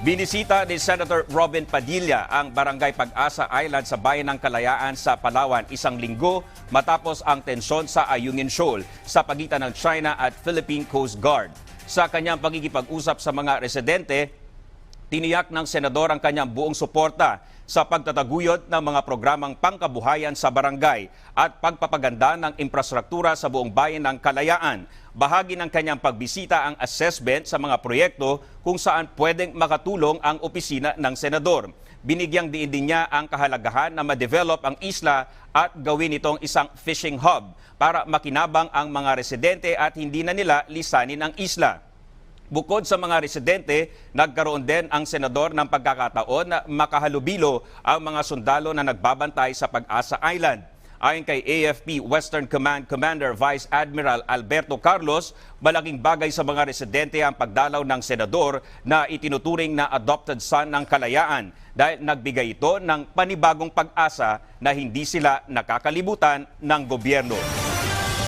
Binisita ni Senator Robin Padilla ang Barangay Pag-asa Island sa Bayan ng Kalayaan sa Palawan isang linggo matapos ang tensyon sa Ayungin Shoal sa pagitan ng China at Philippine Coast Guard. Sa kanyang pagkikipag-usap sa mga residente, tiniyak ng senador ang kanyang buong suporta sa pagtataguyod ng mga programang pangkabuhayan sa barangay at pagpapaganda ng infrastruktura sa buong bayan ng Kalayaan. Bahagi ng kanyang pagbisita ang assessment sa mga proyekto kung saan pwedeng makatulong ang opisina ng senador. Binigyang diin din niya ang kahalagahan na ma-develop ang isla at gawin itong isang fishing hub para makinabang ang mga residente at hindi na nila lisanin ang isla. Bukod sa mga residente, nagkaroon din ang senador ng pagkakataon na makahalubilo ang mga sundalo na nagbabantay sa Pag-asa Island. Ayon kay AFP Western Command Commander Vice Admiral Alberto Carlos, malaking bagay sa mga residente ang pagdalaw ng senador na itinuturing na adopted son ng kalayaan dahil nagbigay ito ng panibagong pag-asa na hindi sila nakakalibutan ng gobyerno.